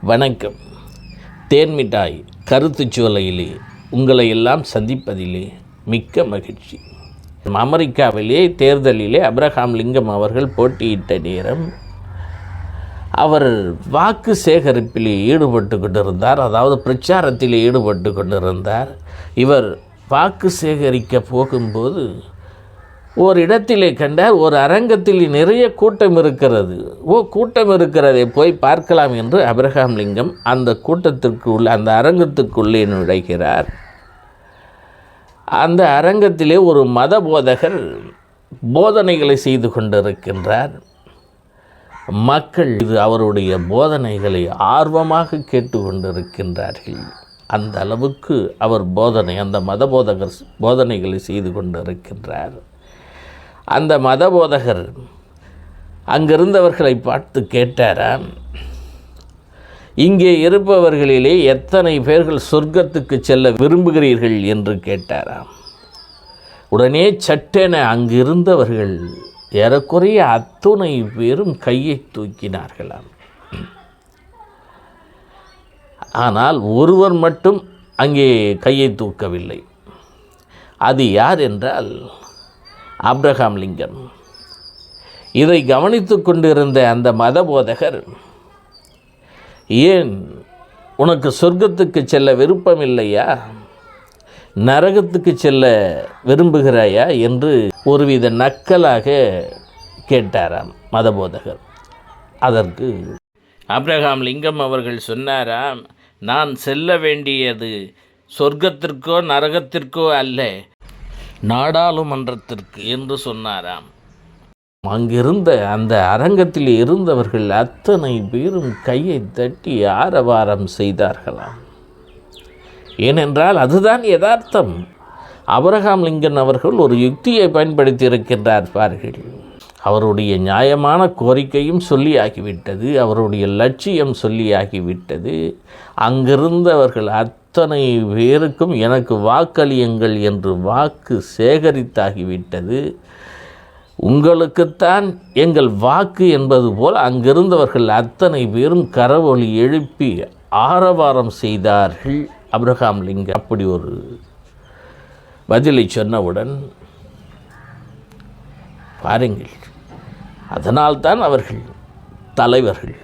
வணக்கம். தேன்மிட்டாய் கருத்துச்சோலையிலே உங்களை எல்லாம் சந்திப்பதிலே மிக்க மகிழ்ச்சி. அமெரிக்காவிலே தேர்தலிலே அப்ரஹாம் லிங்கம் அவர்கள் போட்டியிட்ட நேரம் அவர் வாக்கு சேகரிப்பில் ஈடுபட்டு கொண்டிருந்தார் அதாவது பிரச்சாரத்தில் ஈடுபட்டு கொண்டிருந்தார். இவர் வாக்கு சேகரிக்க போகும்போது ஒரு இடத்திலே கண்டார் ஒரு அரங்கத்தில் நிறைய கூட்டம் இருக்கிறது. ஓ கூட்டம் இருக்கிறதை போய் பார்க்கலாம் என்று அப்ரஹாம் லிங்கம் அந்த கூட்டத்திற்கு உள்ள அந்த அரங்கத்துக்குள்ளே நுழைகிறார். அந்த அரங்கத்திலே ஒரு மத போதகர் போதனைகளை செய்து கொண்டிருக்கின்றார். மக்கள் இது அவருடைய போதனைகளை ஆர்வமாக கேட்டு கொண்டிருக்கின்றார்கள். அந்த அளவுக்கு அவர் போதனை அந்த மத போதகர் போதனைகளை செய்து கொண்டிருக்கின்றார். அந்த மத போதகர் அங்கிருந்தவர்களை பார்த்து கேட்டாராம் இங்கே இருப்பவர்களிலே எத்தனை பேர்கள் சொர்க்கத்துக்கு செல்ல விரும்புகிறீர்கள்? என்று கேட்டாராம். உடனே சட்டென அங்கிருந்தவர்கள் ஏறக்குறைய அத்துணை பேரும் கையை தூக்கினார்களாம். ஆனால் ஒருவர் மட்டும் அங்கே கையை தூக்கவில்லை. அது யார் என்றால் ஆப்ரஹாம் லிங்கம் இதை கவனித்து கொண்டிருந்த அந்த மத போதகர் ஏன் உனக்கு சொர்க்கத்துக்கு செல்ல விருப்பம் இல்லையா நரகத்துக்கு செல்ல விரும்புகிறாயா? என்று ஒருவித நக்கலாக கேட்டாராம் மதபோதகர். அதற்கு அப்ரஹாம் லிங்கம் அவர்கள் சொன்னாராம் நான் செல்ல வேண்டியது சொர்க்கத்திற்கோ நரகத்திற்கோ அல்ல. நாடாளுமன்றத்திற்கு என்று சொன்னாராம். அங்கிருந்த அந்த அரங்கத்தில் இருந்தவர்கள் அத்தனை பேரும் கையை தட்டி ஆரவாரம் செய்தார்களாம். ஏனென்றால் அதுதான் யதார்த்தம். அபரகாம் லிங்கன் அவர்கள் ஒரு யுக்தியை பயன்படுத்தி இருக்கின்றார் பார்கள் அவருடைய நியாயமான கோரிக்கையும் சொல்லியாகிவிட்டது அவருடைய லட்சியம் சொல்லியாகிவிட்டது. அங்கிருந்தவர்கள் அத் அத்தனை பேருக்கும் எனக்கு வாக்களியுங்கள் என்று வாக்கு சேகரித்தாகிவிட்டது. உங்களுக்குத்தான் எங்கள் வாக்கு என்பது போல் அங்கிருந்தவர்கள் அத்தனை பேரும் கரவொலி எழுப்பி ஆரவாரம் செய்தார்கள். அப்ரஹாம் லிங்க அப்படி ஒரு பதிலை சொன்னவுடன் பாருங்கள் அதனால்தான் அவர்கள் தலைவர்கள்.